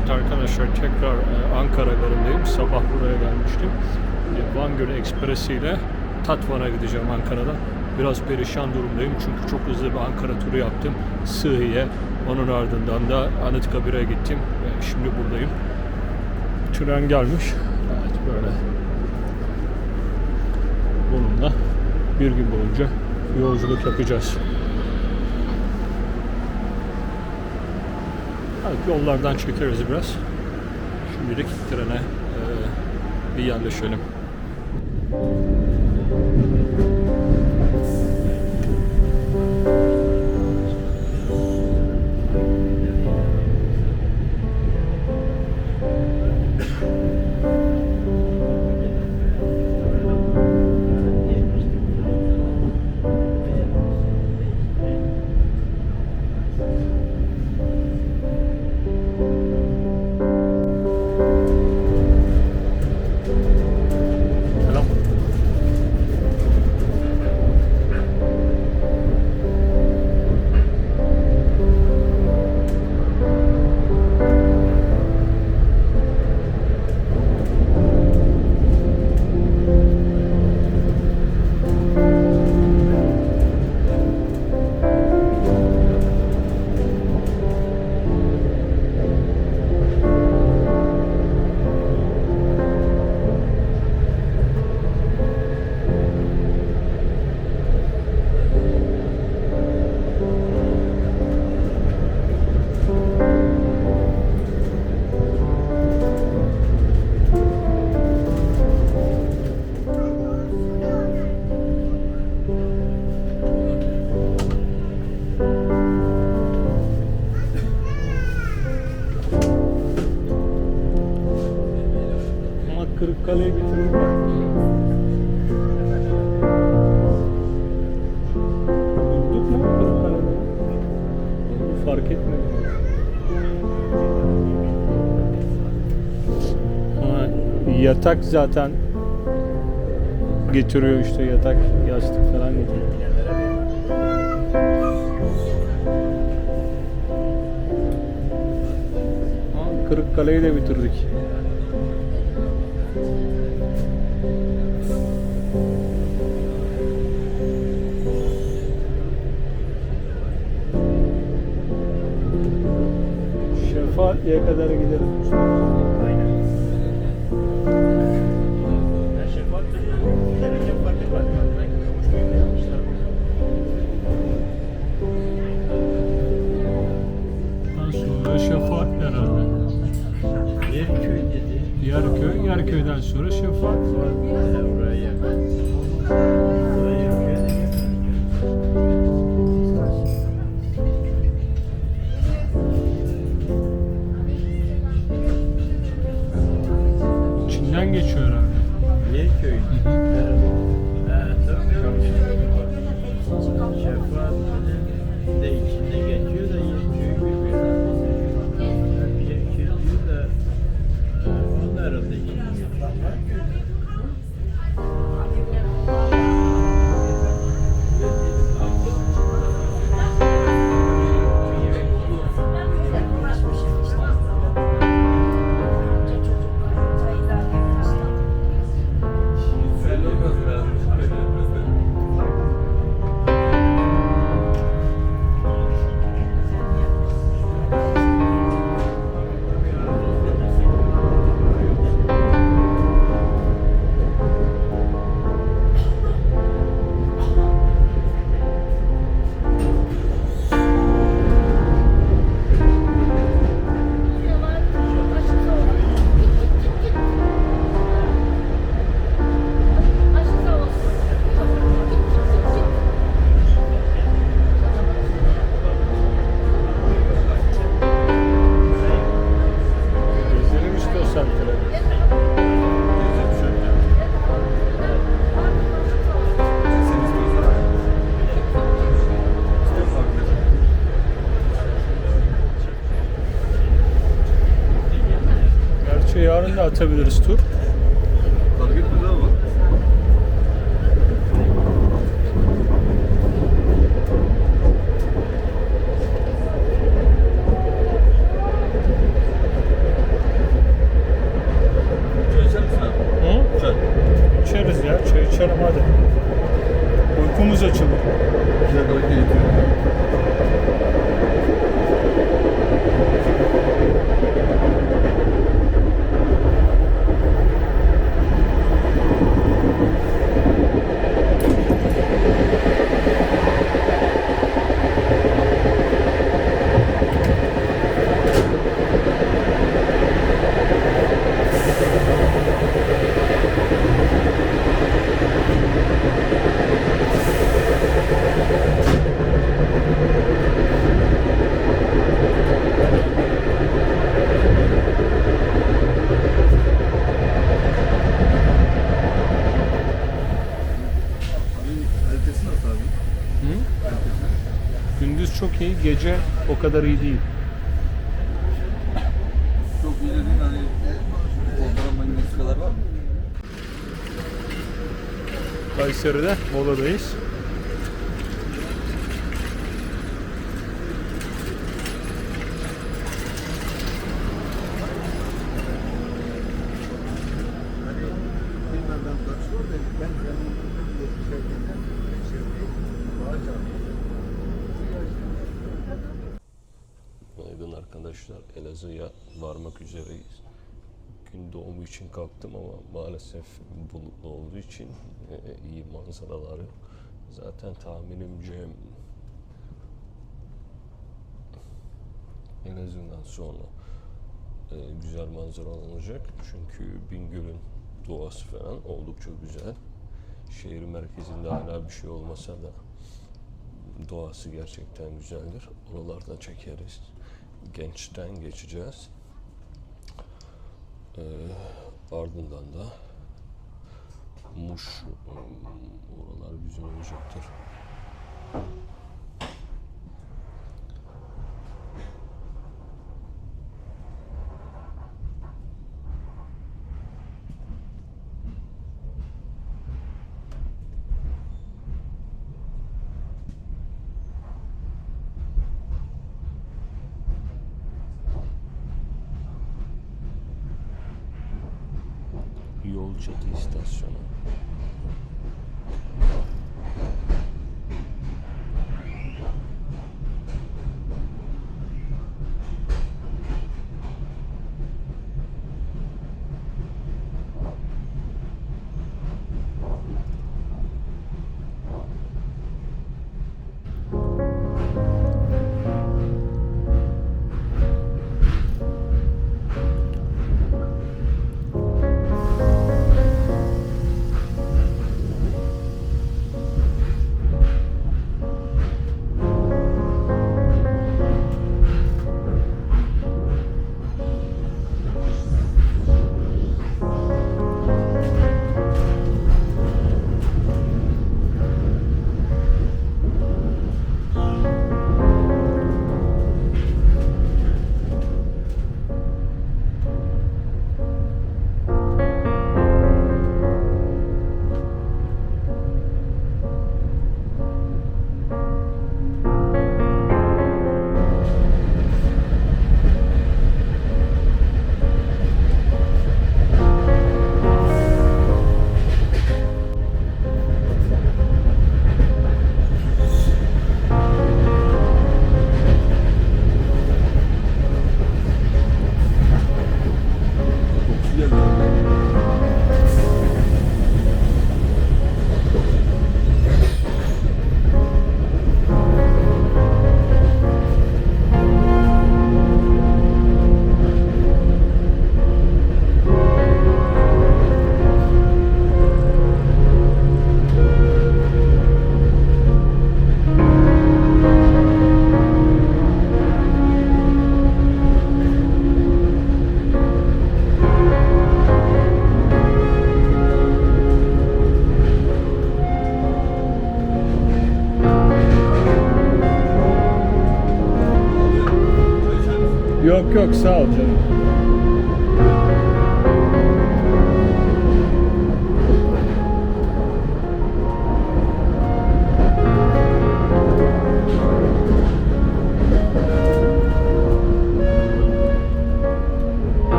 Evet arkadaşlar tekrar e, Ankara garındayım. Sabah buraya gelmiştim. E, Van Gölü Ekspresi ile Tatvan'a gideceğim Ankara'dan. Biraz perişan durumdayım çünkü çok hızlı bir Ankara turu yaptım. Sıhhiye. Onun ardından da Anıtkabir'e gittim. Ve şimdi buradayım. Tren gelmiş. Evet böyle. Bununla bir gün boyunca yolculuk yapacağız. Belki yollardan çekeriz biraz. Şimdilik trene e, bir yerleşelim. Selam. Ama Kırıkkale'ye getirdim ben. Durduk mu Kırıkkale'de? Fark etmedim. Ha, yatak zaten getiriyor işte yatak, yastık falan getiriyor. Kırıkkale'yi de bitirdik. Şefaatli'ye kadar gideriz. atabiliriz tur. Target güzel var. İçeriz ya, çay içelim hadi. Uykumuz açılır. Güzel kadar keyifli. Gece o kadar iyi değil. Çok iyi dediğin hani ortalama İngiliz kadar var mı? Kayseri'de moladayız. Bilmem ben tartışmam da ben senin Günaydın arkadaşlar. Elazığ'a varmak üzereyiz. Gün doğumu için kalktım ama maalesef bulutlu olduğu için e, iyi manzaralar yok. Zaten tahminimce Elazığ'dan sonra e, güzel manzaralar olacak. Çünkü Bingöl'ün doğası falan oldukça güzel. Şehir merkezinde hala bir şey olmasa da doğası gerçekten güzeldir. Oralarda çekeriz. Gençten geçeceğiz. Ee, ardından da Muş ım, oralar güzel olacaktır. Yok yok.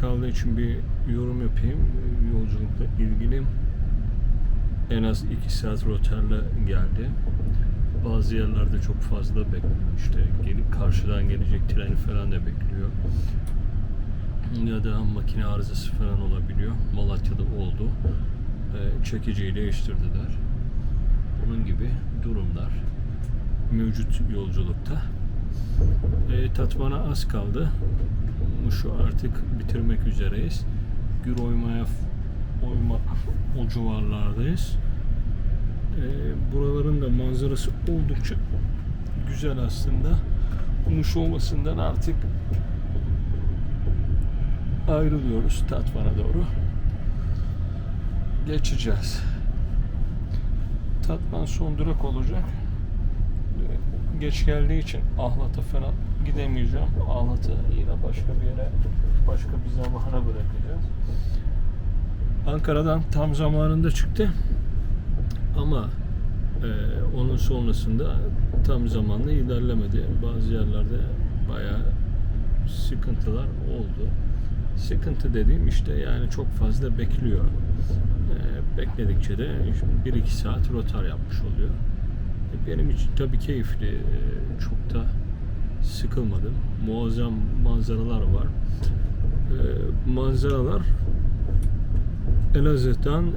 Kaldığı için bir yorum yapayım. Yolculukla ilgili en az 2 saat rotarla geldi. Bazı yerlerde çok fazla bekliyor. İşte gelip karşıdan gelecek treni falan da bekliyor. Ya da makine arızası falan olabiliyor. Malatya'da oldu. Ee, çekiciyi değiştirdiler. Bunun gibi durumlar mevcut yolculukta. E, Tatvan'a az kaldı. Muş'u artık bitirmek üzereyiz. Gür oymaya oymak o civarlardayız. E, buraların da manzarası oldukça güzel aslında. Muş olmasından artık ayrılıyoruz Tatvan'a doğru. Geçeceğiz. Tatvan son durak olacak geç geldiği için Ahlat'a falan gidemeyeceğim. Ahlat'ı yine başka bir yere, başka bir zamana bırakacağız. Ankara'dan tam zamanında çıktı. Ama e, onun sonrasında tam zamanlı ilerlemedi. Bazı yerlerde bayağı sıkıntılar oldu. Sıkıntı dediğim işte yani çok fazla bekliyor. E, bekledikçe de 1-2 saat rotar yapmış oluyor. Benim için tabii keyifli. Ee, Çok da sıkılmadım. Muazzam manzaralar var. Ee, Manzaralar Elazığ'dan e,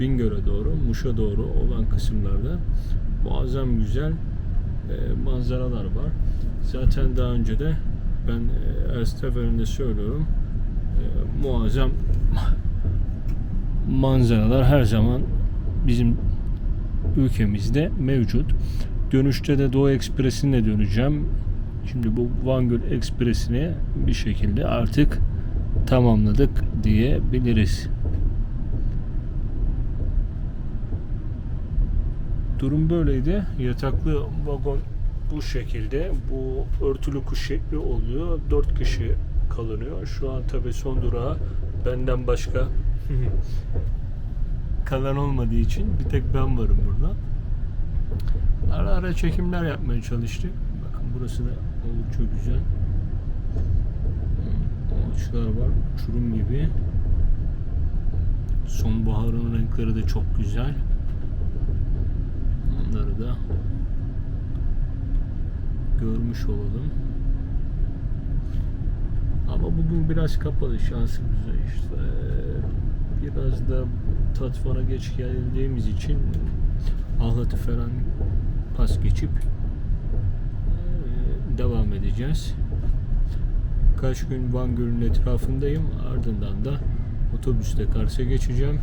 Bingöl'e doğru, Muş'a doğru olan kısımlarda muazzam güzel e, manzaralar var. Zaten daha önce de ben e, her seferinde söylüyorum e, muazzam manzaralar her zaman bizim ülkemizde mevcut. Dönüşte de Doğu Ekspresi'ne döneceğim. Şimdi bu Van Göl Ekspresi'ni bir şekilde artık tamamladık diyebiliriz. Durum böyleydi. Yataklı vagon bu şekilde. Bu örtülü kuş şekli oluyor. Dört kişi kalınıyor. Şu an tabii son durağı benden başka kalan olmadığı için bir tek ben varım burada. Ara ara çekimler yapmaya çalıştık. Bakın burası da oldukça güzel. Ağaçlar var. Uçurum gibi. Sonbaharın renkleri de çok güzel. Onları da görmüş olalım. Ama bugün biraz kapalı şansımıza işte. Biraz da Tatvan'a geç geldiğimiz için Ahlat'ı falan pas geçip devam edeceğiz. Kaç gün Van Gölü'nün etrafındayım. Ardından da otobüste Kars'a geçeceğim.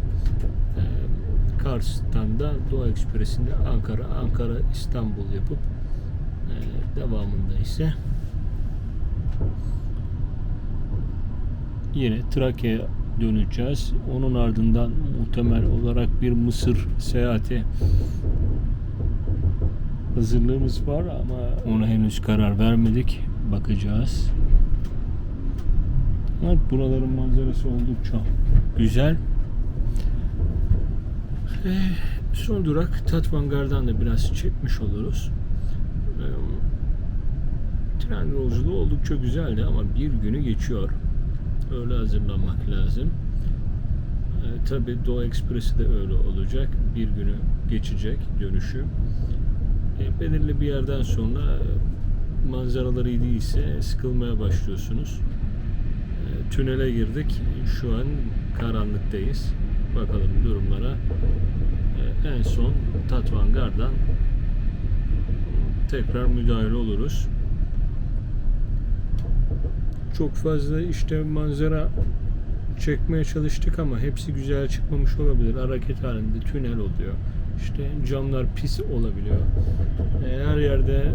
Kars'tan da Doğu Ekspresi'nde Ankara, Ankara İstanbul yapıp devamında ise yine Trakya'ya döneceğiz. Onun ardından muhtemel olarak bir Mısır seyahati hazırlığımız var ama ona henüz karar vermedik. Bakacağız. Evet, buraların manzarası oldukça güzel. Eh, son durak Tatvangar'dan da biraz çekmiş oluruz. Eee, Tren yolculuğu oldukça güzeldi ama bir günü geçiyor. Öyle hazırlanmak lazım. Ee, Tabi Doğu Ekspresi de öyle olacak. Bir günü geçecek dönüşü. E, belirli bir yerden sonra e, manzaraları iyi değilse sıkılmaya başlıyorsunuz. E, tünele girdik. Şu an karanlıktayız. Bakalım durumlara. E, en son Tatvangar'dan tekrar müdahale oluruz. Çok fazla işte manzara çekmeye çalıştık ama hepsi güzel çıkmamış olabilir. Hareket halinde tünel oluyor. İşte camlar pis olabiliyor. E, Her yerde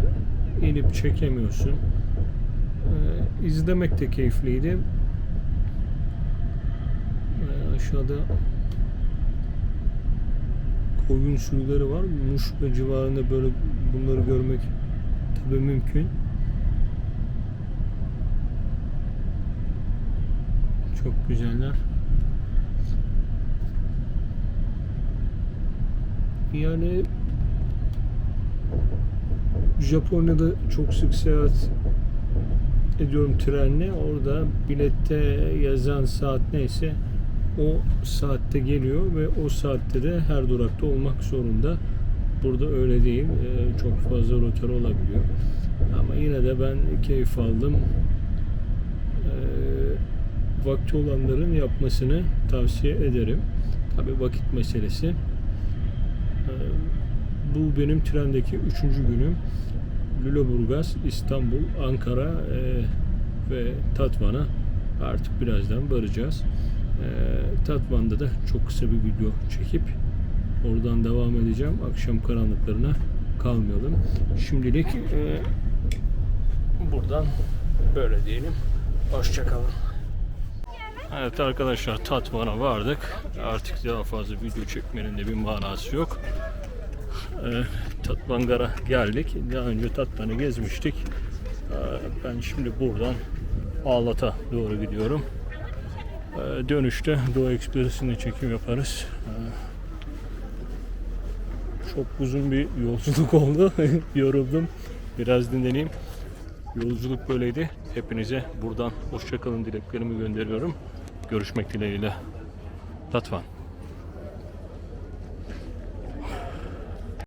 inip çekemiyorsun. E, izlemek de keyifliydi. E, aşağıda koyun sürüleri var. Muş ve civarında böyle bunları görmek tabii mümkün. Çok güzeller. Yani Japonya'da çok sık seyahat ediyorum trenle. Orada bilette yazan saat neyse o saatte geliyor ve o saatte de her durakta olmak zorunda. Burada öyle değil. Ee, çok fazla rotor olabiliyor. Ama yine de ben keyif aldım. Ee, vakti olanların yapmasını tavsiye ederim. Tabi vakit meselesi. Ee, bu benim trendeki üçüncü günüm. Lüleburgaz, İstanbul, Ankara e, ve Tatvan'a artık birazdan varacağız. E, Tatvan'da da çok kısa bir video çekip oradan devam edeceğim. Akşam karanlıklarına kalmayalım. Şimdilik e, buradan böyle diyelim. Hoşçakalın. Evet arkadaşlar Tatvan'a vardık. Artık daha fazla video çekmenin de bir manası yok. Ee, Tatvangar'a geldik. Daha önce Tatvan'ı gezmiştik. Ee, ben şimdi buradan Ağlat'a doğru gidiyorum. Ee, dönüşte Doğu Ekspresi'nde çekim yaparız. Ee, çok uzun bir yolculuk oldu. Yoruldum. Biraz dinleneyim. Yolculuk böyleydi. Hepinize buradan hoşçakalın dileklerimi gönderiyorum. Görüşmek dileğiyle. Tatvan.